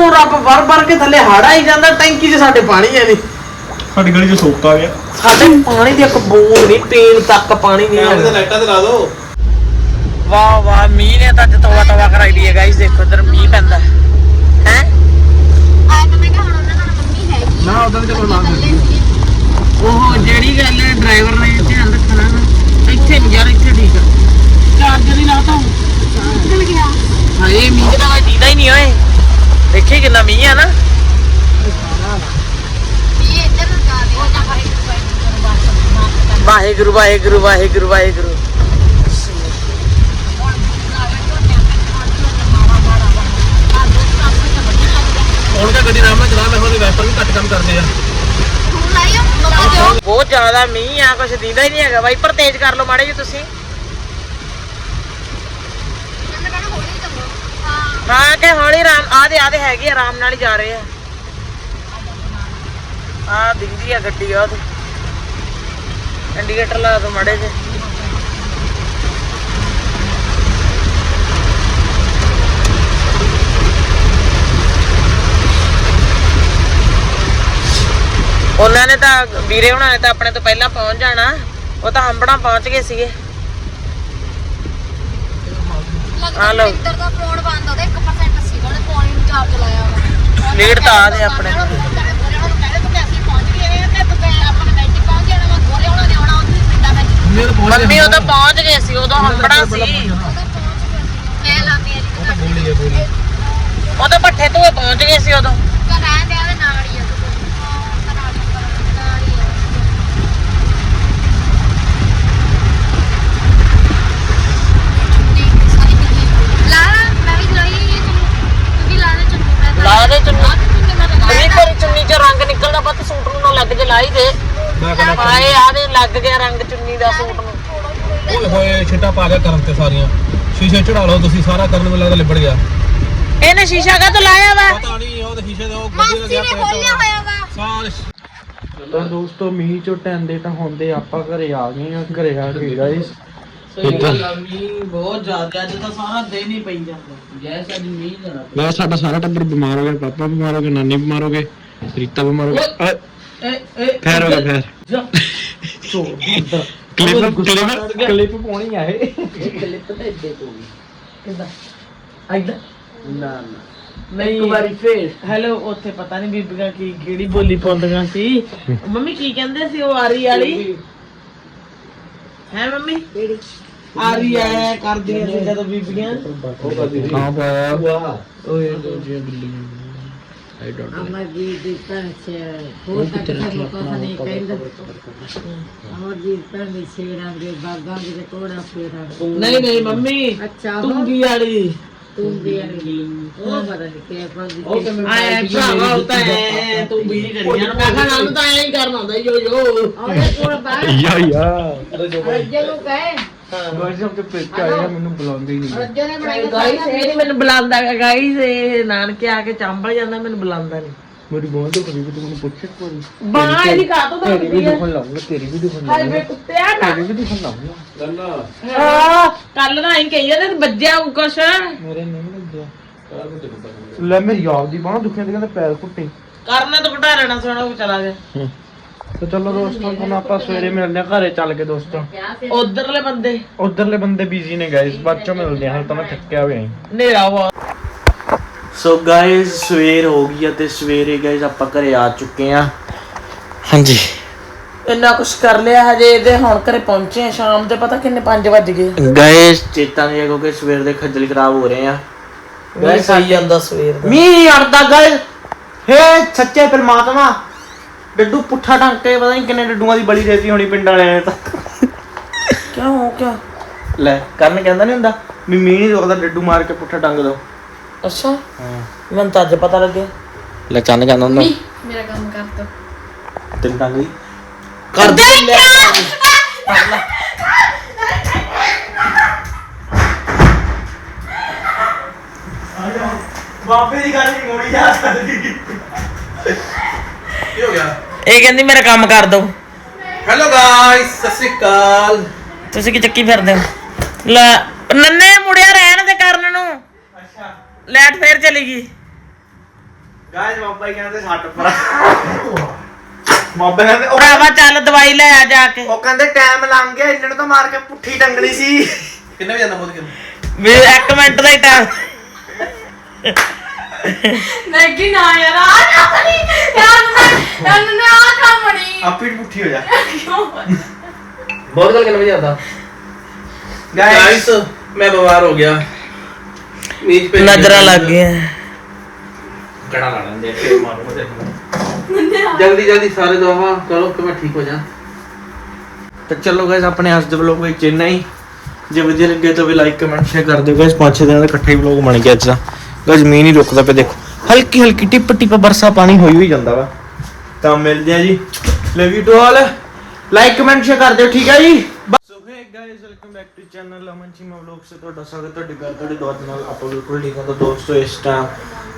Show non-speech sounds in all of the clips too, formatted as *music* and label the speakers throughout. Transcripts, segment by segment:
Speaker 1: ਉੱਤੋਂ ਰੱਬ ਵਰ ਵਰ ਕੇ ਥੱਲੇ ਹਾੜਾ ਹੀ ਜਾਂਦਾ ਟੈਂਕੀ 'ਚ ਸਾਡੇ ਪਾਣੀ ਹੈ ਨਹੀਂ।
Speaker 2: ਸਾਡੀ ਗਲੀ 'ਚ ਸੋਕ ਆ ਗਿਆ।
Speaker 1: ਸਾਡੇ ਪਾਣੀ ਦੀ ਇੱਕ ਬੂੰਦ ਨਹੀਂ ਪੀਣ ਤੱਕ ਪਾਣੀ ਨਹੀਂ ਹੈ
Speaker 2: ਲਾਈਟਾਂ ਤੇ ਲਾ ਦੋ।
Speaker 1: ਵਾਹ ਵਾਹ ਮੀਂਹ ਨੇ ਤਾਂ ਅੱਜ ਤਵਾ ਤਵਾ ਕਰਾਈ ਦੀ ਹੈ ਗਾਇਸ ਦੇਖੋ ਇਧਰ ਮੀਂਹ ਪੈਂਦਾ। ਹੈ?
Speaker 3: ਆਇਆ ਤਾਂ ਮੈਂ ਕਿਹਾ ਹੁਣ ਉਹਨਾਂ ਨਾਲ ਮੰਮੀ ਹੈਗੀ
Speaker 2: ਨਾ ਉਦੋਂ ਤੇ ਕੋਈ ਲਾ
Speaker 1: ਉਹ ਜਿਹੜੀ ਗੱਲ ਹੈ ਡਰਾਈਵਰ ਨੇ ਧਿਆਨ ਰੱਖਣਾ ਨਾ ਇੱਥੇ ਨਹੀਂ ਯਾਰ ਇੱਥੇ ਠੀਕ ਆ। ਚਾਰਜਰ ਹੀ ਲਾਤਾ
Speaker 3: ਚਲ ਗਿਆ।
Speaker 1: ਹਾਏ ਮੀਂਹ ਦਾ ਕੋਈ ਦੀਦਾ ਹੀ ਨਹੀਂ ਓਏ। ਦੇਖੀ ਕਿੰਨਾ ਮੀਂਹ ਆ ਨਾ। ਵਾਹਿਗੁਰੂ ਵਾਹਿਗੁਰੂ ਵਾਹਿਗੁਰੂ ਵਾਹਿਗੁਰੂ।
Speaker 2: ਹੁਣ ਤਾਂ ਗੱਡੀ ਨਾਲ ਚਲਾ ਮੈਂ ਹੁਣ ਵੈਪਰ ਵੀ ਘੱਟ ਕੰਮ ਕਰਦੇ ਆ।
Speaker 1: ਬਹੁਤ ਜ਼ਿਆਦਾ ਮੀਂਹ ਆ ਕੁਛ ਦੀਦਾ ਹੀ ਨਹੀਂ ਹੈਗਾ। ਵਾਈਪਰ ਤੇਜ਼ ਕਰ ਲਓ ਮਾੜੇ ਜੀ ਤੁਸੀਂ
Speaker 3: ਮੈਂ ਕਹਿੰਦਾ ਹੌਲੀ ਚੱਲੋ ਹਾਂ
Speaker 1: ਕਿ ਹੌਲੀ ਆਰਾਮ ਆਦੇ ਆਦੇ ਹੈਗੇ ਆ, ਆਰਾਮ ਨਾਲ ਹੀ ਜਾ ਰਹੇ ਆ। ਆ ਦਿਖਦੀ ਆ ਗੱਡੀ ਆ ਉਹਦੀ ਇੰਡੀਕੇਟਰ ਲਾ ਦੋ ਮਾੜੇ ਜੇ ਉਹਨਾਂ ਨੇ ਤਾਂ ਵੀਰੇ ਹੁਣਾਂ ਨੇ ਤਾਂ ਆਪਣੇ ਤੋਂ ਪਹਿਲਾਂ ਪਹੁੰਚ ਜਾਣਾ। ਉਹ ਤਾਂ ਹੰਬੜਾ ਪਹੁੰਚ ਗਏ ਸੀਗੇ। ਆ ਲਓ।
Speaker 3: ਇੱਧਰ ਦਾ ਫੋਨ ਬੰਦ ਉਹਦਾ 1% ਸੀ ਉਹਨੇ ਫੋਨ ਹੀ ਚਾਰਜ ਲਾਇਆ ਵਾ।
Speaker 1: ਲੀਡ ਤਾਂ ਆ ਦੇ ਆਪਣੇ।
Speaker 3: ਉਹਨਾਂ ਨੂੰ ਕਹਿੰਦੇ ਤੂੰ ਅਸੀਂ ਪਹੁੰਚ ਗਏ ਤੇ ਤੂੰ ਕਹਿ ਆਪਣੇ ਬੈਂਕ ਪਹੁੰਚ ਜਾਣਾ ਵਾ ਗੋਰੇ ਹੋਣਾ ਨੇ ਆਉਣਾ ਉੱਥੇ ਪਿੰਡਾਂ ਵਿੱਚ।
Speaker 2: ਮੇਰੇ ਪਹੁੰਚ
Speaker 1: ਮੰਮੀ ਉਦੋਂ ਪਹੁੰਚ ਗਏ ਸੀ ਉਦੋਂ ਹੰਬੜਾ ਸੀ।
Speaker 3: ਉਹਦਾ ਪਹੁੰਚ ਗਏ ਮੈਂ ਲਾਮੀ ਆ ਜੀ ਤੂੰ
Speaker 2: ਬੋਲੀ ਹੈ ਬੋਲੀ।
Speaker 1: ਉਦੋਂ ਪੱਠੇ ਤੋਂ ਪਹੁੰਚ ਗਏ ਸੀ ਉਦੋਂ।
Speaker 3: ਤਾਂ ਰਹਿਣ ਦੇ ਉਹਦੇ ਨਾਲ ਹੀ ਆ ਤੂੰ ਹਾਂ ਨਾਲ ਹੀ ਨਾਲ ਹੀ ਆ ਚੁੰਨੀ ਸਾਰੀ ਮਿੱਟੀ ਲਾ ਲਾ, ਮੈਂ ਵੀ ਲਾਈ ਇਹ ਚੁੰਨੀ ਤੂੰ ਵੀ ਲਾ ਦੇ ਚੁੰਨੀ ਮੈਂ ਤਾਂ-
Speaker 1: ਲਾ ਦੇ ਚੁੰਨੀ।
Speaker 3: ਲਾਇਆ
Speaker 1: ਪਰ ਚੁੰਨੀ ਚ ਰੰਗ ਨਿਕਲਦਾ ਪਤ ਸੂਟ ਨੂੰ ਨਾ ਲੱਗ ਜੇ ਲਾਈ ਦੇ।
Speaker 2: ਮੈਂ ਕਹਿੰਦਾ
Speaker 1: ਆਏ ਆਦੇ ਲੱਗ ਗਿਆ ਰੰਗ ਚੁੰਨੀ ਦਾ ਸੂਟ ਨੂੰ।
Speaker 2: ਓਏ ਹੋਏ ਛਿੱਟਾ ਪਾ ਗਿਆ ਕਰਨ ਤੇ ਸਾਰੀਆਂ। ਸ਼ੀਸ਼ੇ ਚੜਾ ਲਓ ਤੁਸੀਂ ਸਾਰਾ ਕਰਨ ਮੈਨੂੰ ਲੱਗਦਾ ਲਿਬੜ ਗਿਆ।
Speaker 1: ਇਹਨੇ ਸ਼ੀਸ਼ਾ ਕਾ ਤੋਂ ਲਾਇਆ ਵਾ?
Speaker 2: ਪਤਾ ਨਹੀਂ ਉਹ ਤੇ ਸ਼ੀਸ਼ੇ ਦੇ ਉਹ
Speaker 3: ਮਾਸੀ ਨੇ ਖੋਲਿਆ ਹੋਇਆ। ਵਾ।
Speaker 2: ਸਾਰੇ
Speaker 4: ਤਾਂ ਦੋਸਤੋ ਮੀਂਹ ਚੋਂ ਟੈਂਦੇ ਤਾਂ ਹੁੰਦੇ ਆਪਾਂ ਘਰੇ ਆ ਗਏ ਆ ਘਰੇ ਆ ਗਏ ਗਾਇਸ
Speaker 1: ਮੀਂਹ ਬਹੁਤ ਜ਼ਿਆਦਾ ਅੱਜ ਤਾਂ ਸਾਰਾ ਦਿਨ ਹੀ ਪਈ ਜਾਂਦਾ। ਜੈਸਾ ਅੱਜ ਮੀਂਹ ਜਣਾ
Speaker 4: ਮੈਂ ਸਾਡਾ ਸਾਰਾ ਟੱਬਰ ਬਿਮਾਰ ਹੋ ਗਿਆ ਪਾਪਾ ਬਿਮਾਰ ਹੋ ਗਏ ਨਾਨੀ ਬਿਮਾਰ ਹੋ ਗਏ ਰੀਤਾ ਬਿਮਾਰ ਹੋ ਗਈ। ਅ,
Speaker 1: ਏ ਏ
Speaker 4: ਖੈਰ ਹੋ ਗਿਆ ਖੈਰ
Speaker 1: ਜਾ। ਸੋ
Speaker 4: ਕਲਿੱਪ ਕਲਿੱਪ ਕਲਿੱਪ ਪਾਉਣੀ ਆ ਇਹ।
Speaker 1: ਕਲਿੱਪ ਤੇ ਇੱਦੇ ਤੋਂ ਕਿਦਾਂ ਆਈਦਾ ਨਾ ਨਾ। ਨਹੀਂ ਇੱਕ ਵਾਰੀ ਫੇਰ। ਹੈਲੋ ਉੱਥੇ ਪਤਾ ਨਹੀਂ ਬੀਬੀਆਂ ਕੀ ਕਿਹੜੀ ਬੋਲੀ ਪਾਉਂਦੀਆਂ ਸੀ। ਮੰਮੀ ਕੀ ਕਹਿੰਦੇ ਸੀ ਉਹ ਆਰੀ ਵਾਲੀ? ਹੈ ਮੰਮੀ? ਕਿਹੜੀ? ਆ ਰਹੀ ਐ ਕਰਦੀਆਂ ਸੀ ਜਦੋਂ ਬੀਬੀਆਂ।
Speaker 4: ਉਹ ਕਰਦੀ ਸੀ ਕਾਂ ਪਾਇਆ ਵਾਹ ਓਏ ਦੂਜੀਆਂ ਬਿੱਲੀਆਂ ਆਈ ਡੋਟ
Speaker 5: ਨੋ ਅਮਰ ਜੀ ਦੀ ਪੰਛੇ ਹੋਰ ਤੱਕ ਕੋਈ ਨਹੀਂ ਕਹਿੰਦਾ। ਅਮਰ ਜੀ ਪੰਛੇ ਛੇੜਾਂਗੇ ਬਾਗਾਂ ਦੇ ਕੋੜਾ ਫੇਰਾਂਗੇ
Speaker 1: ਨਹੀਂ ਨਹੀਂ ਮੰਮੀ।
Speaker 5: ਅੱਛਾ
Speaker 1: ਤੂੰ ਵੀ ਵਾਲੀ।
Speaker 5: ਤੂੰ ਵੀ ਅੜੀ ਉਹ ਪਤਾ ਨਹੀਂ ਕਿ ਪੰਦੀ
Speaker 1: ਆਏ ਭਰਾਵਾ ਉਹ ਤਾਂ ਤੂੰ ਵੀ ਕਰੀ ਜਾਣ ਮੈਂ ਕਿਹਾ ਨਾਮ ਤਾਂ ਐਂ ਹੀ ਕਰਨਾ ਹੁੰਦਾ ਯੋ ਯੋ
Speaker 5: ਉਹਦੇ ਕੋਲ ਬਾਹਰ
Speaker 4: ਯਾ ਯਾ
Speaker 5: ਰੱਜੇ ਨੂੰ ਕਹੇ
Speaker 4: ਗਾਇਸ ਹਮ ਤੇ ਪੇਕੇ ਮੈਨੂੰ ਬੁਲਾਉਂਦੇ ਹੀ ਨਹੀਂ
Speaker 5: ਰੱਜੇ ਨੇ ਬਣਾਈ
Speaker 1: ਗਾਈਸ ਇਹ ਮੈਨੂੰ ਬੁਲਾਉਂਦਾ ਗਾਈਸ ਇਹ ਨਾਨਕੇ ਆ ਕੇ ਚੰਬਲ ਜਾਂਦਾ ਮੈਨੂੰ ਬੁਲਾਉਂਦਾ ਨਹੀਂ
Speaker 4: ਮੇਰੀ ਬਹੁਤ ਦੁੱਖ ਰਹੀ ਤੂੰ ਮੈਨੂੰ ਪੁੱਛੇ ਕੋਈ
Speaker 1: ਬਾਹ ਇਹਦੀ ਕਾਤੋਂ ਤਾਂ
Speaker 4: ਤੇਰੀ ਵੀ ਦੁਖਣ ਲਾਉਂਗਾ ਤੇਰੀ ਵੀ ਦੁਖਣ
Speaker 1: ਹਾਏ
Speaker 4: ਲਾਉਂਗਾ
Speaker 1: ਬੇ ਕੁੱਤਿਆ ਨਾ।
Speaker 4: ਤੇਰੀ ਵੀ ਦੁਖਣ ਲਾਉਂਗਾ
Speaker 1: ਕੱਲ ਨਾ ਹੀ ਕਹੀ ਜਾਂਦੇ ਵੱਜਿਆ ਉਹ ਕੁਛ।
Speaker 4: ਮੇਰੇ ਨਹੀਂ ਲੱਗਿਆ। ਲੈ ਮੇਰੀ ਯਾਦ ਦੀ ਬਾਹ ਦੁਖੀਆਂ ਤੇ ਕਹਿੰਦੇ ਪੈਰ ਘੁੱਟੇ।
Speaker 1: ਕਰਨਾ ਤਾਂ ਘਟਾ ਲੈਣਾ ਸੋਣਾ ਉਹ ਚਲਾ ਗਿਆ
Speaker 4: ਤੇ ਚਲੋ ਦੋਸਤੋ ਹੁਣ ਆਪਾਂ ਸਵੇਰੇ ਮਿਲਦੇ ਆ ਘਰੇ ਚੱਲ ਕੇ ਦੋਸਤੋ।
Speaker 1: ਉਧਰਲੇ ਬੰਦੇ।
Speaker 4: ਉਧਰਲੇ ਬੰਦੇ ਬਿਜ਼ੀ ਨੇ ਗਾਇਸ ਬਾਅਦ ਚੋਂ ਮਿਲਦੇ ਆ ਹਾਲ ਤਾਂ ਮੈਂ ਥੱਕਿਆ ਹੋਇਆ ਹਾਂ
Speaker 1: ਨੇਰਾ ਵਾ ਸੋ ਗਾਇਸ ਸਵੇਰ ਹੋ ਗਈ ਅਤੇ ਸਵੇਰੇ ਗਾਇਸ ਆਪਾਂ ਘਰੇ ਆ ਚੁੱਕੇ ਆ। ਹਾਂਜੀ। ਇੰਨਾ ਕੁਛ ਕਰ ਲਿਆ ਹਜੇ ਇਹਦੇ ਹੁਣ ਘਰੇ ਪਹੁੰਚੇ ਆ ਸ਼ਾਮ ਦੇ ਪਤਾ ਕਿੰਨੇ 5 ਵੱਜ ਗਏ। ਗਾਇਸ ਚੇਤਾ ਨਹੀਂ ਹੈ ਕਿਉਂਕਿ ਸਵੇਰ ਦੇ ਖੱਜਲ ਖਰਾਬ ਹੋ ਰਹੇ ਆ। ਗਾਇਸ ਆਈ ਜਾਂਦਾ ਸਵੇਰ ਦਾ। ਮੀਂਹ ਅੜਦਾ ਗਾਇਸ ਹੇ ਸੱਚੇ ਪਰਮਾਤਮਾ ਡੱਡੂ ਪੁੱਠਾ ਟੰਗ ਕੇ ਪਤਾ ਨਹੀਂ ਕਿੰਨੇ ਡੱਡੂਆਂ ਦੀ ਬਲੀ ਦੇਤੀ ਹੋਣੀ ਪਿੰਡ ਵਾਲਿਆਂ ਨੇ ਤਾਂ। ਕਿਉਂ ਹੋ ਕਿਆ ਲੈ ਕਰਨ ਕਹਿੰਦਾ ਨਹੀਂ ਹੁੰਦਾ ਵੀ ਮੀਂਹ ਨਹੀਂ ਰੁਕਦਾ ਡੱਡੂ ਮਾਰ ਕੇ ਪੁੱਠਾ ਟੰਗ ਦੋ। ਅੱਛਾ? ਹਾਂ। ਮੈਨੂੰ ਤਾਂ ਅੱਜ ਪਤਾ ਲੱਗਿਆ। ਲੈ ਚੰਨ ਜਾਂਦਾ ਹੁੰਦਾ।
Speaker 3: ਮੇਰਾ ਕੰਮ ਕਰ ਦੋ।
Speaker 1: ਤੈਨੂੰ ਟੰਗ ਦੀ। ਕਰ ਦੇ। ਲੈ
Speaker 2: ਬਾਪੇ ਦੀ ਗੱਲ ਨਹੀਂ ਮੋੜੀ ਜਾ ਸਕਦੀ। ਕੀ ਹੋ ਗਿਆ?
Speaker 1: ਇਹ ਕਹਿੰਦੀ ਮੇਰਾ ਕੰਮ ਕਰ ਦੋ।
Speaker 2: ਹੈਲੋ ਗਾਇਸ ਸਤਿ ਸ਼੍ਰੀ ਅਕਾਲ।
Speaker 1: ਤੁਸੀਂ ਕੀ ਚੱਕੀ ਫਿਰਦੇ ਹੋ? ਲੈ ਨੰਨੇ ਨੂੰ ਲੈਟ ਫੇਰ ਚਲੀ ਗਈ।
Speaker 4: ਗਾਇਸ ਬਾਬਾ ਹੀ ਕਹਿੰਦੇ ਛੱਟ ਪਰ ਬਾਬਾ ਕਹਿੰਦੇ ਉਹ
Speaker 1: ਭਰਾਵਾ ਚੱਲ ਦਵਾਈ ਲੈ ਆ ਜਾ ਕੇ।
Speaker 4: ਉਹ ਕਹਿੰਦੇ ਟਾਈਮ ਲੰਘ ਗਿਆ ਇਹਨਾਂ ਨੂੰ ਤਾਂ ਮਾਰ ਕੇ ਪੁੱਠੀ ਟੰਗਣੀ ਸੀ।
Speaker 2: ਕਿੰਨੇ ਵਜੇ ਜਾਂਦਾ ਮੋਦ ਕਿੰਨੇ?
Speaker 1: ਵੀ ਇੱਕ ਮਿੰਟ ਦਾ ਹੀ ਟਾਈਮ
Speaker 6: ਨਹੀਂ ਨਾ ਯਾਰ ਆ ਕੰਮ ਨਹੀਂ ਯਾਰ ਨੇ ਆ ਕੰਮ ਨਹੀਂ
Speaker 4: ਆਪੀ ਪੁੱਠੀ ਹੋ ਜਾ।
Speaker 2: ਬਹੁਤ ਗੱਲ ਕਿੰਨੇ ਵਜੇ
Speaker 4: ਗਾਇਸ
Speaker 2: ਮੈਂ ਬਿਮਾਰ ਹੋ ਗਿਆ। ਨੀਚ ਪੇ
Speaker 1: ਨਜ਼ਰਾਂ ਲੱਗ ਗਈਆਂ।
Speaker 2: ਕੜਾ ਲਾ ਲੈਂਦੇ ਫੇਰ ਮਾਰੋ ਮਤੇ ਜਲਦੀ ਜਲਦੀ ਸਾਰੇ ਦਵਾ ਚਲੋ ਕਿ ਮੈਂ ਠੀਕ ਹੋ ਜਾ।
Speaker 4: ਤਾਂ ਚਲੋ ਗਾਇਸ ਆਪਣੇ ਅੱਜ ਦੇ ਵਲੋਗ ਵਿੱਚ ਇੰਨਾ ਹੀ। ਜੇ ਵਧੀਆ ਲੱਗੇ ਤਾਂ ਵੀ ਲਾਈਕ ਕਮੈਂਟ ਸ਼ੇਅਰ ਕਰ ਦਿਓ ਗਾਇਸ ਪੰਜ ਛੇ ਦਿਨਾਂ ਦਾ ਇਕੱਠਾ ਹੀ ਵਲੋਗ ਬਣ ਗਿਆ ਅੱਜ ਦਾ। ਗਾਇਸ ਮੀਂਹ ਨਹੀਂ ਰੁਕਦਾ ਪਿਆ ਦੇਖੋ। ਹਲਕੀ ਹਲਕੀ ਟਿਪ ਟਿਪ ਬਰਸਾ ਪਾਣੀ ਹੋਈ ਹੋਈ ਜਾਂਦਾ ਵਾ। ਤਾਂ ਮਿਲਦੇ ਆ ਜੀ। Love you to all like comment share ਕਰ ਦਿਓ ਠੀਕ ਹੈ ਜੀ? Hey guys welcome back to channel Aman Cheema vlog ਸੇ ਤੁਹਾਡਾ ਸਵਾਗਤ ਤੁਹਾਡੇ ਘਰ ਤੁਹਾਡੇ ਦੁਆਰ ਨਾਲ ਆਪਾਂ ਬਿਲਕੁਲ ਠੀਕ ਹਾਂ ਤਾਂ ਦੋਸਤੋ, ਇਸ ਟਾਈਮ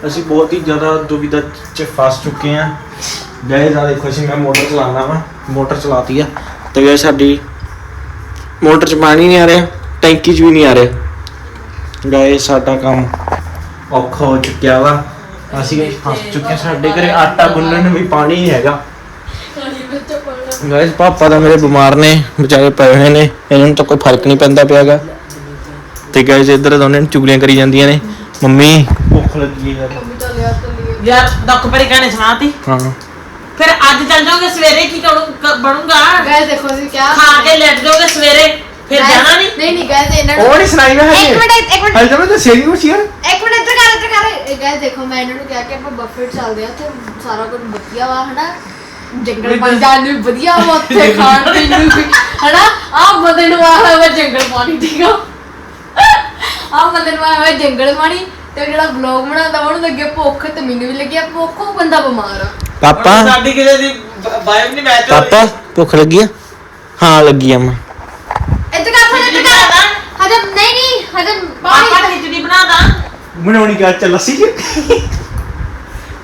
Speaker 4: ਅਸੀਂ ਬਹੁਤ ਹੀ ਜ਼ਿਆਦਾ ਦੁਵਿਧਾ ਚ ਫਸ ਚੁੱਕੇ ਹਾਂ। ਗਾਇਸ ਆ ਦੇਖੋ ਅਸੀਂ ਮੈਂ ਮੋਟਰ ਚਲਾਉਣਾ ਵਾ, ਮੋਟਰ ਚਲਾਤੀ ਆ। ਤੇ ਗਾਇਸ ਸਾਡੀ ਮੋਟਰ ਚ ਪਾਣੀ ਨਹੀਂ ਆ ਰਿਹਾ, ਟੈਂਕੀ ਚ ਵੀ ਨਹੀਂ ਆ ਰਿਹਾ। ਗਾਇਸ ਸਾਡਾ ਕੰਮ ਔਖਾ ਹੋ ਚੁੱਕਿਆ ਵਾ। ਅਸੀਂ ਗਾਇਸ ਫਸ ਚੁੱਕੇ ਸਾਡੇ ਘਰੇ ਆਟਾ ਗੁੰਨਣ ਨੂੰ ਵੀ ਪਾਣੀ ਨਹੀਂ ਹੈਗਾ। ਗਾਇਸ ਪਾਪਾ ਤਾਂ ਮੇਰੇ ਬਿਮਾਰ ਨੇ ਵਿਚਾਰੇ ਪਏ ਹੋਏ ਨੇ ਇਹਨਾਂ ਨੂੰ ਤਾਂ ਕੋਈ ਫ਼ਰਕ ਨਹੀਂ ਪੈਂਦਾ ਪਿਆਗਾ ਤੇ ਗਾਇਸ ਇੱਧਰ ਦੋਨੇ ਨੂੰ ਚੁਗਲੀਆਂ ਕਰੀ ਜਾਂਦੀਆਂ ਨੇ। ਮੰਮੀ। ਭੁੱਖ ਲੱਗੀ ਹੈ।
Speaker 1: ਯਾਰ ਦੁੱਖ ਭਰੀ ਕਹਾਣੀ ਸੁਣਾਤੀ।
Speaker 4: ਹਾਂ।
Speaker 1: ਫਿਰ ਅੱਜ ਚੱਲ ਜਾਓਗੇ ਸਵੇਰੇ ਕੀ ਕਰੂੰ ਕ- ਬਣੂਗਾ?
Speaker 7: ਗਾਇਸ ਦੇਖੋ ਅਸੀਂ ਕਿਆ
Speaker 1: ਖਾ ਕੇ ਲੈਟ ਜਾਓਗੇ ਸਵੇਰੇ ਫਿਰ ਜਾਣਾ ਨਹੀਂ
Speaker 7: ਨਹੀਂ ਨਹੀਂ ਗਾਇਸ ਇਹਨਾਂ ਨੂੰ
Speaker 4: ਉਹ ਨਹੀਂ ਸੁਣਾਈ ਨਾ
Speaker 7: ਇੱਕ ਮਿੰਟ ਇੱਕ ਮਿੰਟ।
Speaker 4: ਹਜੇ ਤਾਂ ਮੈਂ ਦੱਸਿਆ ਨਹੀਂ ਕੁਛ ਯਾਰ।
Speaker 7: ਇੱਕ ਮਿੰਟ ਇੱਧਰ ਕਰ ਇੱਧਰ ਕਰ। ਗਾਇਸ ਦੇਖੋ ਮੈਂ ਇਹਨਾਂ ਨੂੰ ਕਿਹਾ ਕਿ ਆਪਾਂ ਬਫਟ ਚੱਲਦੇ ਆ ਤੇ ਸਾਰਾ ਕੁਝ ਵਧੀਆ ਵਾ ਹਨਾ? ਜੰਗਲ ਪਾਣੀ ਜਾਣ ਨੂੰ ਵਧੀਆ ਵਾ ਉੱਥੇ ਖਾਣ ਪੀਣ ਨੂੰ ਵੀ। ਹਨਾ? ਆ ਬੰਦੇ ਨੂੰ ਆ ਹੋਇਆ ਵਾ ਜੰਗਲ ਪਾਣੀ ਠੀਕ ਆ ਆ ਬੰਦੇ ਨੂੰ ਆ ਹੋਇਆ ਜੰਗਲ ਪਾਣੀ ਤੇ ਜਿਹੜਾ ਵਲੌਗ ਬਣਾਉਂਦਾ ਉਹਨੂੰ ਲੱਗੇ ਭੁੱਖ ਤੇ ਮੈਨੂੰ ਵੀ ਲੱਗੀ ਆ ਭੁੱਖ ਉਹ ਬੰਦਾ ਬਿਮਾਰ ਆ।
Speaker 4: ਪਾਪਾ?
Speaker 1: ਸਾਡੀ ਕਿਸੇ ਦੀ ਵਾਈਬ ਨਹੀਂ ਮੈਚ
Speaker 4: ਪਾਪਾ ਭੁੱਖ ਲੱਗੀ ਆ? ਹਾਂ ਲੱਗੀ ਆ ਮੈਂ।
Speaker 7: ਇੱਧਰ ਕਰ ਫਿਰ ਇੱਧਰ ਕਰ। ਹਜੇ ਨਹੀਂ ਨਹੀਂ ਹਜੇ
Speaker 1: ਪਾਪਾ
Speaker 7: ਪਾਣੀ
Speaker 1: ਖਿਚੜੀ ਬਣਾ ਦਾਂ
Speaker 4: ਬਣਾਉਣੀ ਕਾ ਚੱਲ ਲੱਸੀ ਚ?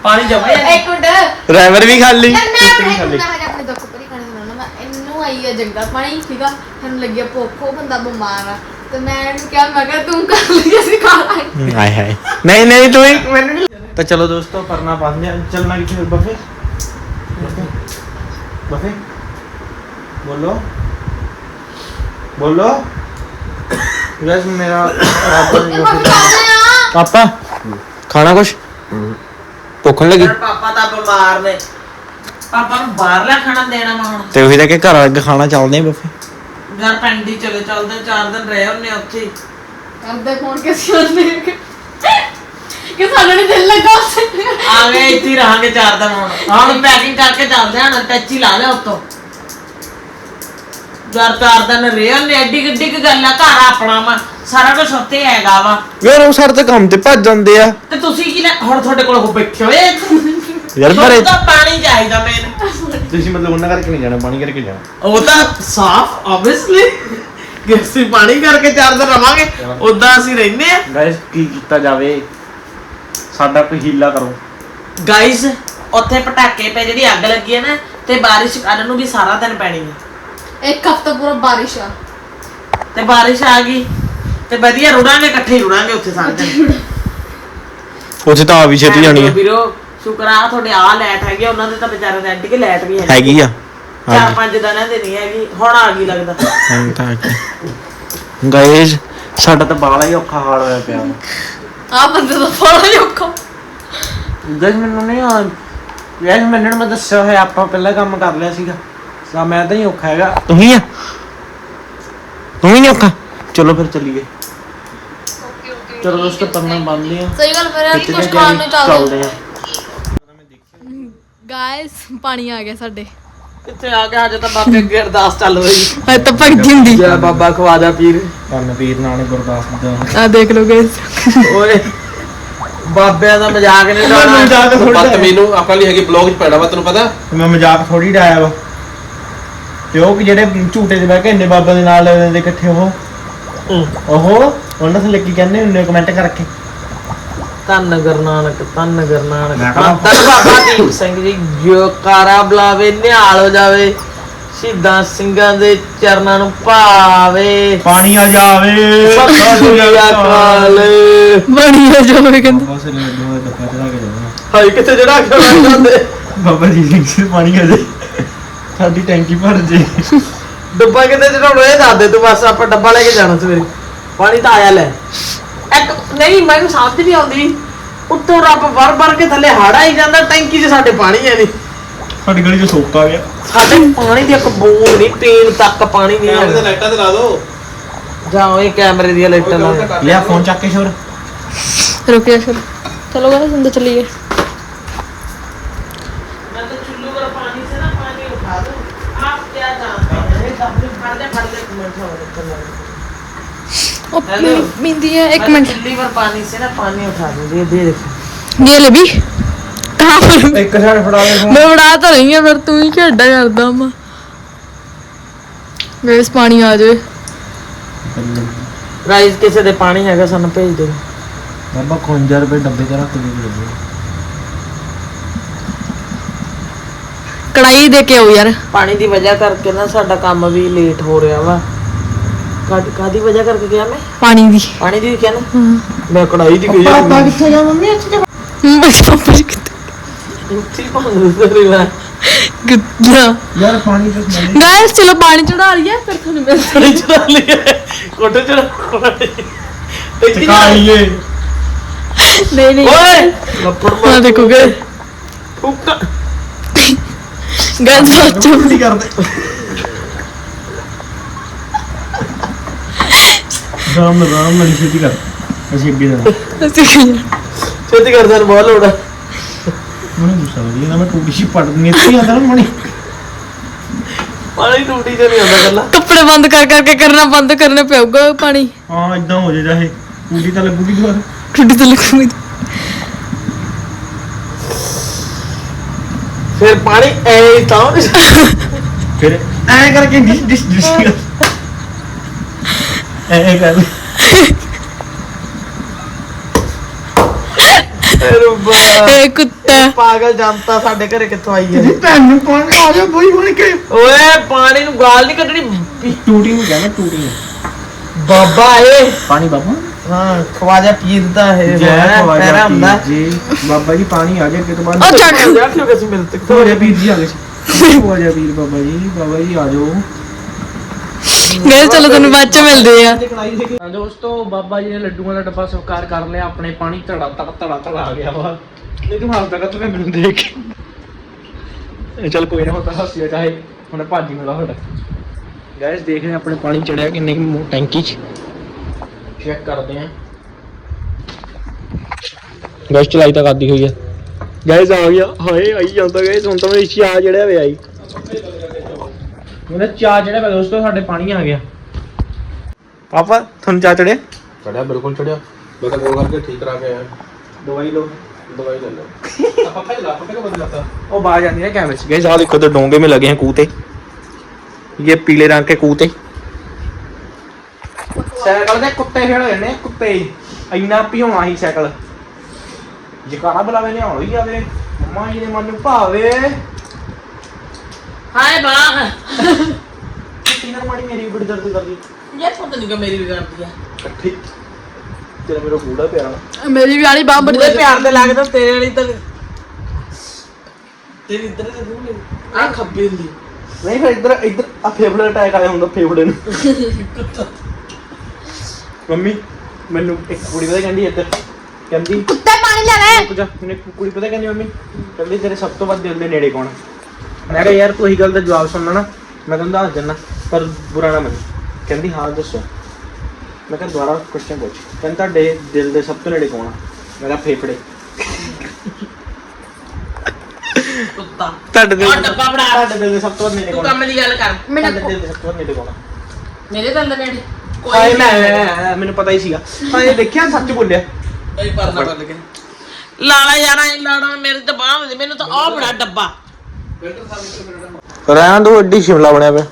Speaker 1: ਪਾਣੀ ਜਮੇ
Speaker 7: ਇੱਕ ਮਿੰਟ।
Speaker 4: ਡਰਾਈਵਰ ਵੀ ਖਾਲੀ
Speaker 7: ਯਾਰ ਮੈਂ ਆਪਣੇ ਮੈਂ ਹਜੇ ਆਪਣੇ ਦੁੱਖ ਭਰੀ ਕਹਾਣੀ ਸੁਣਾਉਣਾ। ਮੈਂ ਇਹਨੂੰ ਆਈ ਆ ਜੰਗਲ ਪਾਣੀ ਠੀਕ ਆ? ਸਾਨੂੰ ਲੱਗਿਆ ਭੁੱਖ ਉਹ ਬੰਦਾ ਬਿਮਾਰ ਆ। ਤੇ ਮੈਂ ਇਹਨੂੰ ਕਿਹਾ ਮੈਂ ਕਿਹਾ ਤੂੰ ਕਰ ਲਈ ਅਸੀਂ ਖਾ ਲਾਂਗੇ।
Speaker 4: ਹਾਏ ਹਾਏ। ਨਹੀਂ ਨਹੀਂ ਤੂੰ ਹੀ ਮੈਨੂੰ ਨਹੀਂ ਤਾਂ ਚਲੋ ਦੋਸਤੋ ਪਰਨਾ ਬੰਦ ਚੱਲਣਾ ਕਿੱਥੇ ਫਿਰ ਬਫੇ? ਬਫੇ? ਬੋਲੋ। ਬੋਲੋ। ਗੈਸ ਮੇਰਾ ਪਾਪਾ ਖਾਣਾ ਕੁਛ? ਭੁੱਖ ਨੀ ਲੱਗੀ?
Speaker 1: ਪਾਪਾ ਤਾਂ ਬਿਮਾਰ ਨੇ। ਪਾਪਾ ਨੂੰ ਬਾਹਰਲਾ ਖਾਣਾ ਦੇਣਾ ਮੈਂ ਹੁਣ।
Speaker 4: ਤੇ ਉਹੀ ਤਾਂ ਕਿ ਘਰ ਅੱਗੇ ਖਾਣਾ ਚੱਲਦੇ ਆ ਬਫੇ।
Speaker 1: ਯਾਰ ਪੈਂਡੀ ਚਲੇ ਚੱਲਦੇ ਚਾਰ ਦਿਨ ਰਹੇ ਹੁੰਨੇ ਉੱਥੇ। ਹੀ।
Speaker 7: ਕਰਦੇ ਫੋਨ ਕਿਸੇ ਹੁੰਦੇ ਕਿ ਸਾਨੂੰ ਨਹੀਂ ਦਿਲ ਲੱਗਾ ਉੱਥੇ।
Speaker 1: ਆ ਗਏ ਇੱਥੇ ਹੀ ਰਹਾਂਗੇ ਚਾਰ ਦਿਨ ਹੁਣ। ਹੁਣ ਪੈਕਿੰਗ ਕਰਕੇ ਚੱਲਦੇ ਹਾਂ ਟੈਚੀ ਲਾ ਲਿਆ ਉੱਤੋਂ। ਯਾਰ ਚਾਰ ਦਿਨ ਰਹੇ ਹੁੰਨੇ ਐਡੀ ਗੱਡੀ ਕੀ ਗੱਲ ਆ ਘਰ ਆਪਣਾ ਵਾ ਸਾਰਾ ਕੁਝ ਉੱਥੇ ਹੈਗਾ ਵਾ।
Speaker 4: ਯਾਰ ਉਹ ਸਾਰੇ ਤਾਂ ਕੰਮ ਤੇ ਭੱਜ ਜਾਂਦੇ ਆ।
Speaker 1: ਤੇ ਤੁਸੀਂ ਕੀ ਲੈ ਹੁਣ ਤੁਹਾਡੇ ਕੋਲ ਉਹ ਬੈਠੇ ਹੋਏ
Speaker 4: ਯਾਰ ਪਰ
Speaker 1: ਤੁਹਾਨੂੰ ਤਾਂ ਪਾਣੀ ਚਾਹੀਦਾ ਮੈਨੂੰ
Speaker 4: ਤੁਸੀਂ ਮਤਲਬ ਉਹਨਾਂ ਕਰਕੇ ਨਹੀਂ ਜਾਣਾ ਪਾਣੀ ਕਰਕੇ ਜਾਣਾ।
Speaker 1: ਉਹ ਤਾਂ ਸਾਫ਼ ਆਬਵੀਅਸਲੀ ਕਿ ਅਸੀਂ ਪਾਣੀ ਕਰਕੇ ਚਾਰ ਦਿਨ ਰਵਾਂਗੇ ਉਦਾਂ ਅਸੀਂ ਰਹਿੰਦੇ ਆ।
Speaker 4: ਗਾਇਸ ਕੀ ਕੀਤਾ ਜਾਵੇ? ਸਾਡਾ ਕੋਈ ਹੀਲਾ ਕਰੋ।
Speaker 1: ਗਾਇਸ ਉੱਥੇ ਪਟਾਕੇ ਪਏ ਜਿਹੜੀ ਅੱਗ ਲੱਗੀ ਹੈ ਨਾ ਤੇ ਬਾਰਿਸ਼ ਕੱਲ ਨੂੰ ਵੀ ਸਾਰਾ ਦਿਨ ਪੈਣੀ ਹੈ
Speaker 7: ਇੱਕ ਹਫਤਾ ਪੂਰਾ ਬਾਰਿਸ਼ ਆ।
Speaker 1: ਤੇ ਬਾਰਿਸ਼ ਆ ਗਈ। ਤੇ ਵਧੀਆ ਰੁੜਾਂਗੇ ਇਕੱਠੇ ਹੀ ਰੁੜਾਂਗੇ ਉੱਥੇ ਸਾਰੇ
Speaker 4: ਉੱਥੇ ਤਾਂ ਆ ਵੀ ਛੇਤੀ ਜਾਣੀ ਹੈ
Speaker 1: ਵੀਰੋ ਸ਼ੁਕਰ ਆ ਤੁਹਾਡੇ ਆ ਲੈਟ ਹੈਗੀ ਆ, ਉਹਨਾਂ ਦੇ ਤਾਂ ਵਿਚਾਰੇ ਐਂਟੀ ਕੇ ਲੈਟ ਵੀ ਹੈ ਨੀ।
Speaker 4: ਹੈਗੀ ਆ।
Speaker 1: ਚਾਰ ਪੰਜ ਦਿਨਾਂ ਦੇ ਨਹੀਂ ਹੈਗੀ ਹੁਣ ਆ ਗਈ ਲੱਗਦਾ।
Speaker 4: ਹਾਂ ਤਾਂ ਗਾਇਸ ਸਾਡਾ ਤਾਂ ਬਾਲਾ ਹੀ ਔਖਾ ਹਾਲ ਹੋਇਆ ਪਿਆ।
Speaker 7: ਆ ਬੰਦੇ ਦਾ ਫੜਾ ਯੋਕਾ
Speaker 4: ਗਾਇਸ ਮੈਨੂੰ ਨਹੀਂ ਆ ਮੈਨੂੰ ਮੈਂ ਦੱਸਿਆ ਹੋਇਆ ਆਪਾਂ ਪਹਿਲਾਂ ਕੰਮ ਕਰ ਲਿਆ ਸੀਗਾ। ਸਾ ਮੈਂ ਤਾਂ ਨਹੀਂ ਔਖਾ ਹੈਗਾ। ਤੂੰ ਹੀ ਆ। ਤੂੰ ਹੀ ਨਹੀਂ ਔਖਾ। ਚਲੋ ਫਿਰ ਚੱਲੀਏ। ਚਲੋ ਦੋਸਤੋ ਪਰਨਾ ਬੰਨਦੇ ਆ
Speaker 7: ਸਹੀ ਗੱਲ ਫਿਰ ਕੁਝ
Speaker 4: ਨਾ
Speaker 7: ਖਾਣ ਨੂੰ ਚੱਲਦੇ।
Speaker 4: ਆ
Speaker 7: ਗਾਇਸ ਪਾਣੀ ਆ ਗਿਆ ਸਾਡੇ।
Speaker 1: ਕਿੱਥੇ ਆ ਗਿਆ? ਹਜੇ ਤਾਂ ਬਾਬੇ ਅੱਗੇ ਅਰਦਾਸ ਚੱਲ ਰਹੀ।
Speaker 7: ਹਜੇ ਤਾਂ
Speaker 1: ਜੈ ਬਾਬਾ ਖਵਾਜਾ ਪੀਰ।
Speaker 4: ਕੰਨ ਪੀਰ ਨਾਲੇ ਗੁਰਦਾਸ ਦਾ।
Speaker 7: ਆ ਦੇਖ ਲਓ ਗਾਇਸ
Speaker 1: ਓਏ ਬਾਬਿਆਂ ਦਾ ਮਜ਼ਾਕ ਨਹੀਂ
Speaker 4: ਮੈਂ
Speaker 1: ਉਡਾਉਣਾ
Speaker 4: ਮਜ਼ਾਕ ਥੋੜੀ
Speaker 2: ਪੱਤ ਮੈਨੂੰ ਆਪਾਂ ਲਈ ਹੈਗੀ ਬਲੌਗ ਚ ਪੈਣਾ ਵਾ ਤੈਨੂੰ ਪਤਾ?
Speaker 4: ਮੈਂ ਮਜ਼ਾਕ ਥੋੜੀ ਡਾਇਆ ਵਾ। ਤੇ ਉਹ ਕਿ ਜਿਹੜੇ ਝੂਟੇ 'ਚ ਬਹਿ ਕੇ ਇੰਨੇ ਬਾਬਾ ਦੇ ਨਾਲ ਲੱਗਦੇ ਨੇ ਇਕੱਠੇ ਉਹ। ਉਹ ਉਹਨਾਂ ਤੋਂ ਲੱਗੀ ਕਹਿੰਦੇ ਹੁੰਦੇ ਕਮੈਂਟ ਕਰਕੇ।
Speaker 1: ਧੰਨ ਗੁਰੂ ਨਾਨਕ ਧੰਨ ਗੁਰੂ ਨਾਨਕ।
Speaker 4: ਮੈਂ ਕਹਾਂ-
Speaker 1: ਧੰਨ ਬਾਬਾ ਦੀਪ ਸਿੰਘ ਜੀ ਜੋ ਕਾਰਾ ਬੁਲਾਵੇ ਨਿਹਾਲ ਹੋ ਜਾਵੇ ਸ਼ਹੀਦਾਂ ਸਿੰਘਾਂ ਦੇ ਚਰਨਾਂ ਨੂੰ ਭਾਵੇ।
Speaker 4: ਪਾਣੀ ਆ ਜਾਵੇ।
Speaker 7: ਬਣੀ ਹੋ ਜਾਵੇ ਕਹਿੰਦੇ।
Speaker 4: ਬਸ ਦੋ ਚੜਾ ਕੇ ਜਾਣਾ।
Speaker 1: ਹਾਈ ਕਿੱਥੇ ਜਿਹੜਾ ਕਿ ਜਾਂਦੇ
Speaker 4: ਬਾਬਾ ਜੀ ਸਿੰਘ ਪਾਣੀ ਆ ਜੇ ਸਾਡੀ ਟੈਂਕੀ ਭਰ ਜੇ।
Speaker 1: ਡੱਬਾ ਕਿੱਥੇ ਚੜਾਉਣਾ ਇਹ ਦੱਸ ਦੇ ਤੂੰ ਬਸ ਆਪਾਂ ਡੱਬਾ ਲੈ ਕੇ ਜਾਣਾ ਸਵੇਰੇ। ਪਾਣੀ ਤਾਂ ਆਇਆ ਲੈ। ਇੱਕ ਨਹੀਂ ਮੈਨੂੰ ਸਮਝ ਨਹੀਂ ਆਉਂਦੀ। ਉੱਤੋਂ ਰੱਬ ਵਰ ਵਰ ਕੇ ਥੱਲੇ ਹਾੜਾ ਹੀ ਜਾਂਦਾ ਟੈਂਕੀ 'ਚ ਸਾਡੇ ਪਾਣੀ ਹੈ ਨਹੀਂ।
Speaker 4: ਸਾਡੀ ਗਲੀ 'ਚ ਸੋਕਾ ਆ ਗਿਆ।
Speaker 1: ਸਾਡੇ ਪਾਣੀ ਦੀ ਇੱਕ ਬੂੰਦ ਨਹੀਂ ਪੀਣ ਤੱਕ ਪਾਣੀ ਨਹੀਂ
Speaker 2: ਕੈਮਰੇ
Speaker 1: ਹੈ
Speaker 2: ਲਾਈਟਾਂ ਤੇ ਲਾ ਦੋ
Speaker 1: ਜਾਓ ਇਹ ਕੈਮਰੇ ਦੀਆਂ ਲਾਈਟਾਂ ਲਾ
Speaker 4: ਲਿਆ ਫੋਨ ਚੱਕ ਕੇ ਸ਼ੋਰ।
Speaker 7: ਰੁਕਿਆ ਫਿਰ ਚਲੋ ਗਾਇਸ ਅੰਦਰ ਚਲੀਏ।
Speaker 1: मैं तो चुल्लू का पानी से ना पानी उठा दूं आप क्या जानते हैं अपने फड़ते फड़ते मिनट हो
Speaker 7: ਉਹ
Speaker 1: Hello.
Speaker 7: ਮਿੰਦੀ ਹੈ ਇੱਕ
Speaker 1: मैं
Speaker 7: ਮਿੰਟ
Speaker 1: चुल्ली पर पानी से ना पानी उठा दूं ये दे देखो
Speaker 7: ये ले भी कहाँ पर
Speaker 4: ਇੱਕ ਸਾਈਡ ਫੜਾ ਦੇ ਫੋਨ
Speaker 7: ਮੈਂ ਬੜਾ ਤਾਂ ਰਹੀ ਹਾਂ ਫਿਰ ਤੂੰ ਹੀ ਖੇਡਾ ਕਰਦਾ ਮਾ ਗੈਸ ਪਾਣੀ ਆ ਜਾਵੇ
Speaker 1: ਰਾਈਸ ਕਿਸੇ ਦੇ ਪਾਣੀ ਹੈਗਾ ਸਾਨੂੰ ਭੇਜ ਦਿਓ
Speaker 4: ਬਾਬਾ 51 ਰੁਪਏ ਡੱਬੇ 'ਚ ਰੱਖ ਦੇ ਦੇ
Speaker 7: ਕੜਾਈ ਦੇ ਕੇ ਆਓ ਯਾਰ।
Speaker 1: ਪਾਣੀ ਦੀ ਵਜ੍ਹਾ ਕਰਕੇ ਨਾ ਸਾਡਾ ਕੰਮ ਵੀ ਲੇਟ ਹੋ ਰਿਹਾ ਵਾ। ਕਾਦੀ ਕਾਦੀ ਵਜ੍ਹਾ ਕਰਕੇ ਗਿਆ ਮੈਂ?
Speaker 7: ਪਾਣੀ ਦੀ।
Speaker 1: ਪਾਣੀ ਦੀ ਕਿਹਾ ਨਾ? ਮੈਂ ਕੜਾਈ ਦੀ ਗਈ
Speaker 5: ਪਾਪਾ ਕਿੱਥੇ ਜਾ ਮੰਮੀ ਇੱਥੇ ਜਾ।
Speaker 7: ਬਸ ਪਾਪਾ ਜੀ ਕਿੱਥੇ?
Speaker 1: ਉੱਥੇ ਹੀ ਭੰਗ ਕਰੀ ਮੈਂ।
Speaker 7: ਕਿੱਦਾਂ
Speaker 4: ਯਾਰ ਪਾਣੀ ਤੋਂ ਸਮਝ
Speaker 7: ਗਾਇਸ ਚਲੋ ਪਾਣੀ ਚੜਾ ਲਈਏ ਫਿਰ ਤੁਹਾਨੂੰ ਮਿਲ
Speaker 1: ਥੋੜੀ ਚੜਾ ਲਈ ਕੋਟੇ ਚੜਾ
Speaker 4: ਚਕਾਈਏ
Speaker 7: ਨਹੀਂ ਨਹੀਂ।
Speaker 1: ਓਏ! ਲੱਪੜ
Speaker 7: ਹਾਂ
Speaker 1: ਮਾਰ
Speaker 7: ਦੇਖੋ ਗਾਇਸ।
Speaker 1: ਫੁੱਕ।
Speaker 7: ਗਾਇਸ ਬੱਚਾ
Speaker 4: ਕੀ ਕਰਦੇ ਰਾਮ ਰਾਮ ਨਾਲ ਛੇਤੀ ਕਰ ਅਸੀਂ ਅੱਗੇ ਜਾਣਾ
Speaker 7: ਅਸੀਂ
Speaker 1: ਛੇਤੀ ਕਰਦਾ ਬਹੁਤ ਲੋੜ ਆ
Speaker 4: ਮੈਨੂੰ ਗੁੱਸਾ ਆ ਰਿਹਾ ਨਾ ਮੈਂ ਟੂਟੀ ਸੀ ਪੜ ਨੀਤੀ ਆਂਦਾ ਨਾ ਮਣੀ
Speaker 1: ਪਾਣੀ ਟੂਟੀ ਤੇ ਨਹੀਂ ਆਉਂਦਾ ਗੱਲਾਂ
Speaker 7: ਕੱਪੜੇ ਬੰਦ ਕਰ ਕਰਕੇ ਕਰਨਾ ਬੰਦ ਕਰਨਾ ਪਊਗਾ ਪਾਣੀ
Speaker 4: ਹਾਂ ਇਦਾਂ ਹੋ ਜੇ ਜਾਏ ਟੂਟੀ ਤਾਂ ਲੱਗੂਗੀ ਦੁਬਾਰਾ।
Speaker 7: ਠੁੱਡੀ ਤੇ ਲੱਗੂਗੀ।
Speaker 1: ਫਿਰ ਪਾਣੀ ਐ ਤਾਂ
Speaker 4: ਫਿਰ ਐ ਕਰਕੇ ਡਿਸ਼ ਡਿਸ਼ ਡਿਸ਼ ਐ ਐ ਕਰ।
Speaker 1: ਰੁਬਾ।
Speaker 7: ਇਹ ਕੁੱਤਾ।
Speaker 1: ਪਾਗਲ ਜਨਤਾ ਸਾਡੇ ਘਰੇ ਕਿੱਥੋਂ ਆਈ ਹੈ
Speaker 4: ਭੈਣ ਨੂੰ ਪਾਣੀ ਆ ਜਾ ਬੋਈ ਬਣ ਕੇ
Speaker 1: ਓਏ ਪਾਣੀ ਨੂੰ ਗਾਲ ਨਹੀਂ ਕੱਢਣੀ।
Speaker 4: ਟੂਟੀ ਨੂੰ ਕਹਿੰਦਾ ਟੂਟੀ
Speaker 1: ਬਾਬਾ ਏ।
Speaker 4: ਪਾਣੀ ਬਾਬਾ।
Speaker 1: ਹਾਂ ਖਵਾਜਾ ਪੀਰ ਦਾ ਹੈ
Speaker 4: ਜੈ
Speaker 1: ਪੈਰਾ
Speaker 4: ਖਵਾਜਾ
Speaker 1: ਹੁੰਦਾ
Speaker 4: ਪੀਰ ਜੀ। ਬਾਬਾ ਜੀ ਪਾਣੀ ਆ ਜਾ ਕਿ ਤੋਂ ਬਾਅਦ
Speaker 7: ਉਹ ਚੱਕ
Speaker 1: ਦੇਖਿਓ ਕਿਸ ਮਿਲ ਤੱਕ।
Speaker 4: ਖਵਾਜਾ ਪੀਰ ਜੀ ਆ ਗਏ ਸੀ। ਖਵਾਜਾ ਪੀਰ ਬਾਬਾ ਜੀ ਬਾਬਾ ਜੀ ਆ ਜਾਓ।
Speaker 7: ਗਾਇਸ ਚਲੋ ਤੁਹਾਨੂੰ ਬਾਅਦ ਚ ਮਿਲਦੇ ਆ।
Speaker 4: ਹਾਂ ਦੋਸਤੋ ਬਾਬਾ ਜੀ ਨੇ ਲੱਡੂਆਂ ਦਾ ਡੱਬਾ ਸਵਕਾਰ ਕਰ ਲਿਆ ਆਪਣੇ ਪਾਣੀ ਧੜਾ ਧੜਾ ਧੜਾ ਧੜਾ ਆ ਗਿਆ ਵਾ। ਨਹੀਂ ਤੂੰ ਹੱਸਦਾ ਕਾ ਤੂੰ ਮੈਨੂੰ ਦੇਖ ਕੇ। ਇਹ ਚੱਲ ਕੋਈ ਨਾ ਹੁੰਦਾ ਹੱਸਿਆ ਚਾਹੇ ਹੁਣ ਭਾਜੀ ਮਿਲਾ ਗਾਇਸ ਹਾਂ ਆਪਣੇ ਪਾਣੀ ਚੜਿਆ ਕਿੰਨੇ ਕੁ ਟੈਂਕੀ 'ਚ। ਚੈੱਕ ਕਰਦੇ ਹਾਂ ਗਾਇਸ ਚਲਾਈ ਤਾਂ ਕਰਦੀ ਹੋਈ ਹੈ ਗਾਇਸ ਆ ਗਿਆ ਹਾਏ ਆਈ ਜਾਂਦਾ ਗਾਇਸ ਹੁਣ ਤਾਂ ਮੇਰੇ ਚਾਹ ਜਿਹੜਾ ਵੇ ਆਈ ਮੇਰਾ ਚਾਹ ਜਿਹੜਾ ਵੇ ਦੋਸਤੋ ਸਾਡੇ ਪਾਣੀ ਆ ਗਿਆ ਪਾਪਾ ਤੁਹਾਨੂੰ ਚਾਹ ਚੜਿਆ
Speaker 2: ਚੜਿਆ ਬਿਲਕੁਲ ਚੜਿਆ ਮੈਂ ਤਾਂ ਕੋਲ ਕਰਕੇ ਠੀਕ ਕਰਾ ਕੇ ਆਇਆ
Speaker 4: ਦਵਾਈ ਲਓ
Speaker 2: ਦਵਾਈ ਲੈ ਲਓ *laughs* ਆ ਪੱਪਾ ਲਾ ਪੱਪਾ ਕੋ ਬਦਲਾਤਾ
Speaker 4: ਉਹ बाहर जाती है कैमरे से गाइस आ देखो तो डोंगे में लगे हैं कूते ये पीले रंग के कूते ਸਾਈਕਲ ਦੇ ਕੁੱਤੇ ਖੇਡ ਹੋਏ ਨੇ ਕੁੱਤੇ ਇੰਨਾ ਭਿਉਣਾ ਹੀ ਸਾਈਕਲ। ਜਕਾਰਾ ਬੁਲਾਵੇ ਨੇ ਹੌਲੀ ਜਾਵੇ ਮੰਮਾ ਜੀ ਦੇ ਮਨ ਨੂੰ ਭਾਵੇ।
Speaker 1: ਹਾਏ ਬਾਹ
Speaker 4: ਕਿੰਨਾ ਮਾੜੀ ਮੇਰੀ ਵੀ ਬੜੀ ਦਰਦ ਕਰਦੀ।
Speaker 1: ਯਾਰ ਪਤਾ ਨਹੀਂ ਕਿ ਮੇਰੀ ਵੀ ਕਰਦੀ ਆ।
Speaker 4: ਇਕੱਠੀ। ਤੇਰਾ ਮੇਰਾ ਬੂੜਾ ਪਿਆਰਾ।
Speaker 7: ਮੇਰੀ ਵੀ ਵਾਲੀ ਬਾਹ
Speaker 1: ਬੜੇ ਪਿਆਰ ਤੇ ਲੱਗਦਾ ਤੇਰੇ ਵਾਲੀ ਤਾਂ ਤੇਰੀ ਇੱਧਰ ਤੇ ਦੂਰ ਆ ਖੱਬੇ ਦੀ
Speaker 4: ਨਹੀਂ ਫਿਰ ਇੱਧਰ ਇੱਧਰ। ਆ ਫੇਫੜੇ ਅਟੈਕ ਆਇਆ ਹੁੰਦਾ ਫੇਫੜੇ ਨੂੰ। *laughs* ਮੰਮੀ ਮੈਨੂੰ ਇੱਕ ਕੁੜੀ ਪਤਾ ਕਹਿੰਦੀ ਇੱਧਰ। ਕਹਿੰਦੀ
Speaker 7: ਕੁੱਤੇ ਪਾਣੀ ਲੈਣਾ
Speaker 4: ਰੁਕ ਜਾ ਮੈਨੂੰ ਇੱਕ ਕੁੜੀ ਪਤਾ ਕਹਿੰਦੀ ਮੰਮੀ। ਕਹਿੰਦੀ ਤੇਰੇ ਸਭ ਤੋਂ ਵੱਧ ਦਿਲ ਦੇ ਨੇੜੇ ਕੌਣ ਆ? ਮੈਂ ਕਿਹਾ ਯਾਰ ਤੂੰ ਇਹੀ ਗੱਲ ਦਾ ਜਵਾਬ ਸੁਣਨਾ ਨਾ। ਮੈਂ ਤੈਨੂੰ ਦੱਸ ਦਿੰਦਾ ਪਰ ਬੁਰਾ ਨਾ ਮੰਨੀ। ਕਹਿੰਦੀ ਹਾਂ ਦੱਸੋ। ਮੈਂ ਕਿਹਾ ਦੁਬਾਰਾ ਕੁਐਸਚਨ ਪੁੱਛ। ਕਹਿੰਦਾ ਤੁਹਾਡੇ ਦਿਲ ਦੇ ਸਭ ਤੋਂ ਨੇੜੇ ਕੌਣ ਆ? ਮੈਂ ਕਿਹਾ ਫੇਫੜੇ।
Speaker 1: ਕੁੱਤਾ।
Speaker 4: ਤੁਹਾਡੇ ਦਿਲ
Speaker 1: ਉਹ ਡੱਬਾ ਬਣਾ।
Speaker 4: ਤੁਹਾਡੇ ਦਿਲ ਦੇ ਸਭ ਤੋਂ ਵੱਧ ਨੇੜੇ
Speaker 1: ਤੂੰ
Speaker 4: ਕੌਣ ਆ?
Speaker 1: ਕੰਮ ਦੀ ਗੱਲ ਕਰ।
Speaker 4: ਤੁਹਾਡੇ ਦਿਲ ਦੇ ਸਭ ਤੋਂ ਵੱਧ ਨੇੜੇ ਕੌਣ ਆ?
Speaker 1: ਮੇਰੇ ਤਾਂ ਅੰਦਰ ਨੇੜੇ।
Speaker 4: ਹਾਏ
Speaker 1: ਕੋਈ
Speaker 4: ਮੈਂ ਮੈਨੂੰ ਪਤਾ ਹੀ ਸੀਗਾ ਹਾਏ ਦੇਖਿਆ ਸੱਚ ਬੋਲਿਆ
Speaker 1: ਕੋਈ ਪਰਨਾ ਬਦਲ ਕੇ ਲਾਲਾ ਯਾਰਾ ਇਹ ਲਾੜਾ ਮੇਰੇ ਤੇ ਬਾਹ ਹੁੰਦੀ ਮੈਨੂੰ ਤਾਂ ਆਹ ਬੜਾ ਡੱਬਾ
Speaker 4: ਰਹਿਣ ਦੋ ਐਡੀ ਸ਼ਿਮਲਾ ਬਣਿਆ ਪਿਆ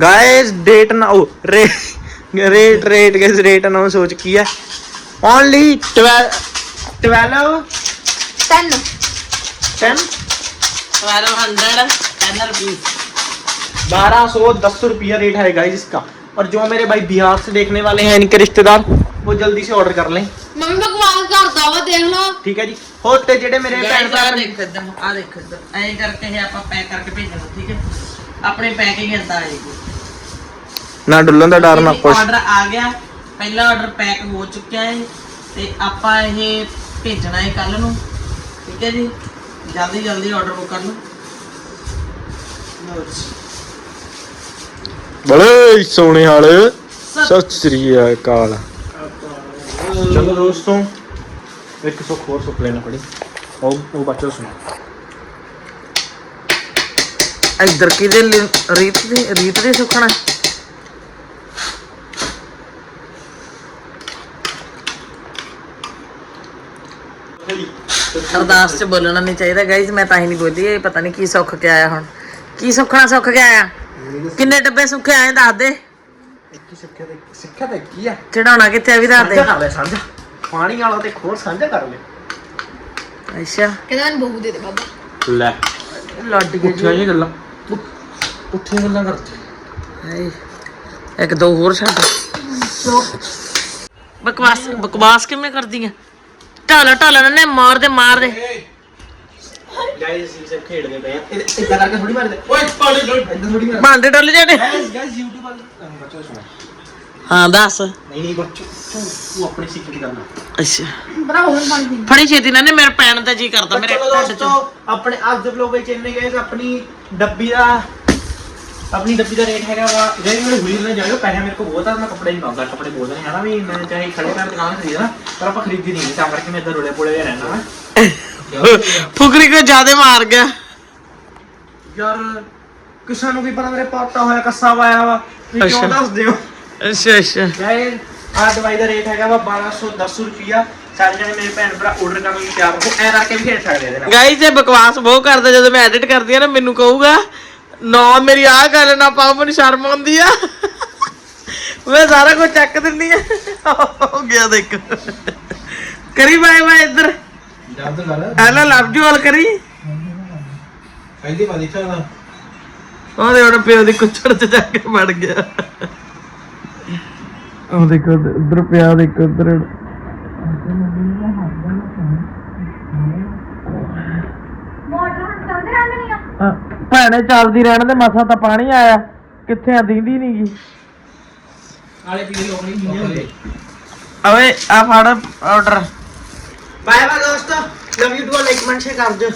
Speaker 4: ਗਾਇਸ ਡੇਟ ਨਾ ਉਹ rate rate guys rate announce ਹੋ ਚੁੱਕੀ ਹੈ ਓਨਲੀ 12 12
Speaker 7: 10
Speaker 4: 10
Speaker 1: 1200 10 रुपीस
Speaker 4: 1210 रुपया रेट है गाइस इसका और जो मेरे भाई बिहार से देखने वाले हैं इनके रिश्तेदार वो जल्दी से ऑर्डर कर लें
Speaker 7: ਮੰਮੀ ਬਕਵਾਸ ਕਰਦਾ ਵਾ ਦੇਖ ਲਓ
Speaker 6: ਠੀਕ ਹੈ ਜੀ ਹੋਰ ਤੇ ਜਿਹੜੇ ਮੇਰੇ ਭੈਣ ਭਰਾ ਨੇ
Speaker 1: ਦੇਖ ਇੱਧਰ ਆ ਦੇਖ ਇੱਧਰ ਐਂ ਕਰਕੇ ਇਹ ਆਪਾਂ ਪੈਕ ਕਰਕੇ ਭੇਜਣਾ ਠੀਕ ਹੈ ਆਪਣੇ ਪੈਕਿੰਗ ਏਦਾਂ ਆਏਗੀ
Speaker 6: ਨਾ ਡੁੱਲਣ ਦਾ ਡਰ ਨਾ ਕੁਛ
Speaker 1: ਆਰਡਰ ਆ ਗਿਆ ਪਹਿਲਾ ਆਰਡਰ ਪੈਕ ਹੋ ਚੁੱਕਿਆ ਹੈ ਤੇ ਆਪਾਂ ਇਹ ਭੇਜਣਾ ਹੈ ਕੱਲ ਨੂੰ ਠੀਕ ਹੈ ਜੀ ਜਲਦੀ ਜਲਦੀ ਆਰਡਰ ਬੁੱਕ ਕਰ ਲਓ ਲਓ ਜੀ।
Speaker 6: ਬੜੇ ਸੋਹਣੇ ਹਾਲ। ਸਤਿ ਸ੍ਰੀ ਅਕਾਲ। ਚਲੋ ਦੋਸਤੋ ਇੱਕ ਸੁੱਖ ਹੋਰ ਸੁੱਖ ਲੈਣਾ ਪੜੀ। ਉਹ ਉਹ ਬੱਚੋ ਸੁਣੋ
Speaker 1: ਇੱਧਰ ਕਿਹਦੇ ਲਈ ਰੀਤ ਦੀ ਰੀਤ ਦੀ ਸੁਖਣਾ? ਅਰਦਾਸ ਚ ਬੋਲਣਾ ਨਹੀਂ ਚਾਹੀਦਾ। ਗਾਇਜ਼ ਮੈਂ ਤਾਂ ਹੀ ਨਹੀਂ ਬੋਲੀ। ਇਹ ਪਤਾ ਨਹੀਂ ਕੀ ਸੁੱਖ ਕੇ ਆਇਆ ਹੁਣ। ਕੀ ਸੁੱਖਣਾ ਸੁੱਖ ਕੇ ਆਇਆ? ਕਿੰਨੇ ਡੱਬੇ ਸੁੱਖੇ ਆਏ ਦੱਸ ਦੇ।
Speaker 4: ਸਿੱਖਿਆ ਤੇ ਸਿੱਖਿਆ ਤੇ ਕੀ ਆ।
Speaker 1: ਚੜਾਉਣਾ ਕਿੱਥੇ ਆ ਵੀ ਦੱਸ ਦੇ।
Speaker 4: ਸਾਂਝਾ ਕਰ ਲੈ ਸਾਂਝਾ। ਪਾਣੀ ਵਾਲਾ ਤੇ ਖੋਰ ਸਾਂਝਾ ਕਰ ਲੈ।
Speaker 1: ਅੱਛਾ।
Speaker 7: ਕਹਿੰਦਾ ਮੈਨੂੰ ਬਹੂ ਦੇ ਦੇ ਬਾਬਾ।
Speaker 6: ਲੈ।
Speaker 1: ਲੱਡ ਗਏ
Speaker 4: ਉੱਠੀਆਂ ਇਹ ਗੱਲਾਂ। ਉੱਠੀਆਂ ਗੱਲਾਂ ਕਰਦੇ
Speaker 1: ਹਾਏ। ਇੱਕ ਦੋ ਹੋਰ ਛੱਡ। ਬਕਵਾਸ ਬਕਵਾਸ ਕਿਵੇਂ ਕਰਦੀ ਆ? ਢਾਲਾ ਢਾਲਾ ਨੇ ਮਾਰ ਦੇ ਮਾਰ ਦੇ।
Speaker 4: ਗਾਇਸ ਇਹ ਸਭ ਖੇਡਦੇ ਪਏ ਆ ਇਦਾਂ ਕਰਕੇ ਥੋੜੀ ਮਾਰਦੇ ਓਏ ਪਾਣੀ ਡੋਲ ਇਦਾਂ ਥੋੜੀ ਮਾਰ
Speaker 1: ਭਾਂਡੇ ਡੁੱਲ ਜਾਣੇ
Speaker 4: ਗਾਇਸ ਗਾਇਸ YouTube ਵਾਲੇ ਬੱਚੋ ਸੁਣੋ
Speaker 1: ਹਾਂ ਦੱਸ
Speaker 4: ਨਹੀਂ ਨਹੀਂ ਬੱਚੋ ਤੂੰ ਆਪਣੀ ਸਿੱਖੀ ਕਰਨਾ
Speaker 1: ਅੱਛਾ
Speaker 7: ਬੜਾ ਹੋਰ ਪਾਣੀ ਪੀ
Speaker 1: ਫੜੀ ਛੇਤੀ ਨਾ ਨੇ ਮੇਰੇ ਪੈਣ ਤੇ ਜੀ ਕਰਦਾ ਮੇਰੇ ਢਿੱਡ ਚ
Speaker 4: ਦੋਸਤੋ ਆਪਣੇ ਅੱਜ ਦੇ ਵਲੋਗ ਵਿੱਚ ਇੰਨੇ ਗਏ ਆਪਣੀ ਡੱਬੀ ਦਾ ਆਪਣੀ ਡੱਬੀ ਦਾ ਰੇਟ ਹੈਗਾ ਵਾ ਜੇ ਮੇਰੇ ਹੁਈ ਨਾ ਜਾਇਓ ਪੈਸੇ ਮੇਰੇ ਕੋਲ ਬਹੁਤ ਆ ਮੈਂ ਕੱਪੜੇ ਨਹੀਂ ਪਾਉਂਦਾ ਕੱਪੜੇ ਬਹੁਤ ਨੇ ਹਨਾ ਵੀ ਮੈਂ ਚਾਹੇ ਖੜੇ ਪੈਰ ਦੁਕਾਨ ਖਰੀਦਣਾ ਪਰ ਆਪਾਂ ਖਰੀਦੀ ਨਹੀਂ ਤਾਂ ਕਰਕੇ ਮੈਂ ਇੱਧਰ ਰੋਲੇ ਪੋਲੇ ਰਹਿਣਾ ਵਾ।
Speaker 1: ਫੁਕਰੀ ਕੋ ਜਿਆਦੇ ਮਾਰ ਗਿਆ?
Speaker 4: ਯਾਰ ਕਿਸੇ ਨੂੰ ਵੀ ਪਤਾ ਮੇਰੇ ਪਾਟਾ ਹੋਇਆ ਕੱਸਾ ਵਾਇਆ ਵਾ। ਤੁਸੀਂ ਕਿਉਂ
Speaker 1: ਅੱਛਾ।
Speaker 4: ਦੱਸਦੇ ਹੋ?
Speaker 1: ਅੱਛਾ ਅੱਛਾ।
Speaker 4: ਗਾਇਸ ਆ ਦਵਾਈ ਦਾ ਰੇਟ ਹੈਗਾ ਵਾ 1210 ਰੁਪਿਆ ਸਾਰੇ ਜਣੇ ਮੇਰੇ ਭੈਣ ਭਰਾ ਆਰਡਰ ਕਰਨ ਲਈ ਤਿਆਰ ਹੋ ਐ ਕਰਕੇ ਵੀ ਖੇਡ ਸਕਦੇ ਆ ਇਹਦੇ ਨਾਲ
Speaker 1: ਜੇ ਬਕਵਾਸ ਬਹੁਤ ਕਰਦਾ ਜਦੋਂ ਮੈਂ ਐਡਿਟ ਕਰਦੀ ਆ ਨਾ ਮੈਨੂੰ ਕਹੂਗਾ ਨਾ ਮੇਰੀ ਆਹ ਗੱਲ ਨਾ ਪਾਓ ਮੈਨੂੰ ਸ਼ਰਮ ਆਉਂਦੀ ਆ। ਮੈਂ ਸਾਰਾ ਕੁਝ ਚੱਕ ਦਿੰਦੀ ਆ। ਹੋ ਗਿਆ ਦੇਖ। ਕਰੀ ਬਾਏ ਬਾਏ ਇੱਧਰ।
Speaker 4: ਜਦ ਗੱਲ
Speaker 1: ਹੈਲੋ ਲਵ ਯੂ ਆਲ ਕਰੀ।
Speaker 4: ਪਹਿਲੀ ਵਾਰ ਦੇਖਿਆ ਨਾ।
Speaker 1: ਉਹਦੇ ਹੁਣ ਪਿਓ ਦੀ ਕੁੱਛੜ ਚ ਜਾ ਕੇ ਵੜ ਗਿਆ। ਉਹ ਦੇਖੋ ਉਧਰ ਪਿਆ ਦੇਖੋ ਉਧਰ ਭੈਣੇ ਚੱਲਦੀ ਰਹਿਣ ਦੇ ਮਸਾ ਤਾਂ ਪਾਣੀ ਆਇਆ। ਕਿੱਥੇ ਆ ਦੀਂਦੀ ਨੀ ਗੀ?
Speaker 4: ਨਾਲੇ ਪੀਲੇ ਲੋਕ ਨਹੀਂ
Speaker 1: ਓਏ ਆ ਫੜ ਆਰਡਰ
Speaker 4: ਬਾਏ ਬਾਏ ਦੋਸਤੋ। Love you too like comment share ਕਰ ਦਿਓ।